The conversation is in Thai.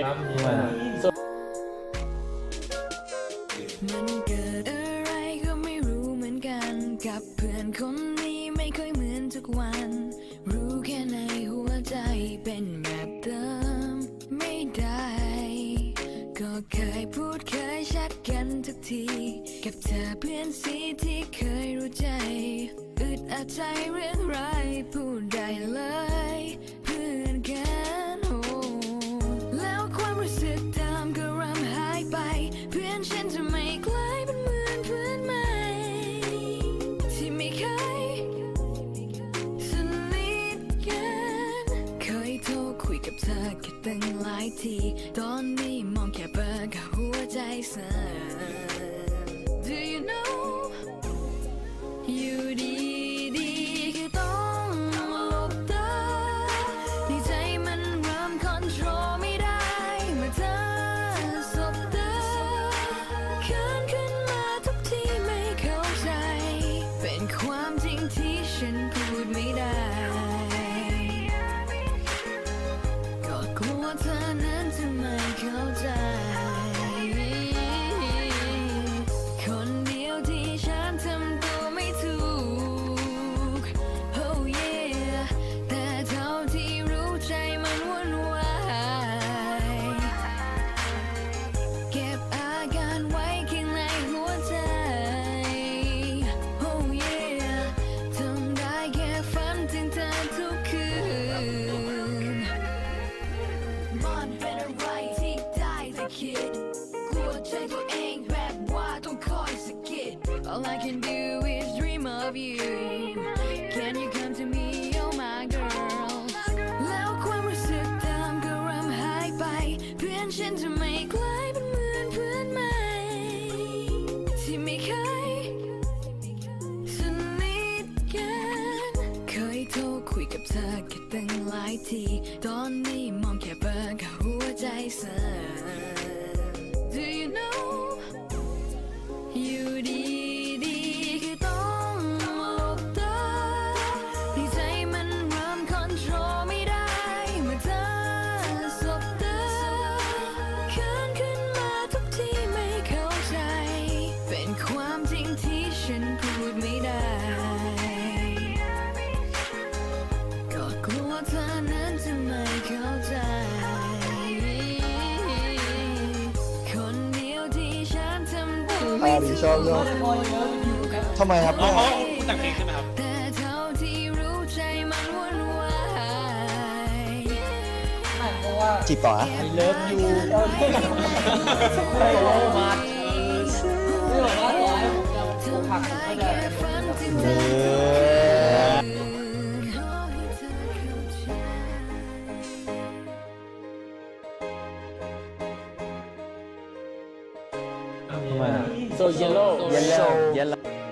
ครับมันเกิดอะไรก็ไม่รู้เหมือนกัน กับเพื่อนคนนี้ไม่ค่อยเหมือนทุกวัน รู้แค่ในหัวใจเป็นแบบเดิมไม่ได้ ก็เคยพูดเคยชัดกันทุกที กับเธอเพื่อนสีที่เคยรู้ใจ อึดอัดใจเรื่องไรพูดได้เลย ตั้งหลายที ตอนนี้มองแค่เบอร์ก็หัวใจสั่น Do you know อยู่ดีดีๆก็ต้องหลบตาในใจมันเริ่มคอนโทรลไม่ได้เมื่อเธอสบตาเขินขึ้นมาทุกที่ไม่เข้าใจ เป็นความจริงที่ฉัน กลัวเธอนั้ กลัวใจตัวเองแบบว่าต้องคอยสะกิด All I can do is dream of you Can you come to me oh my girl แล้วความรู้สึกเดิมก็เริ่มหายไป เพื่อนฉันจะไม่กลายเป็นเหมือนเพื่อนใหม่ ที่ไม่เคยสนิทกัน เคยโทรคุยกับเธอแค่ตั้งหลายที ตอนนี้มองแค่เบอร์ก็หัวใจสั่นำตัวไม่อ่าดิชอบด้วยทำไมครับอ๋อแม่เขาคุณแต่งเพลงใช่ไหมครับ แต่เท่าที่รู้ใจมันวุ่นวายจีบต่อนะเลิฟยูไม่บอกว่าไม่บอกว่าต่อให้ผมจะอกหักผมก็จะเออโซเย ลโล่เ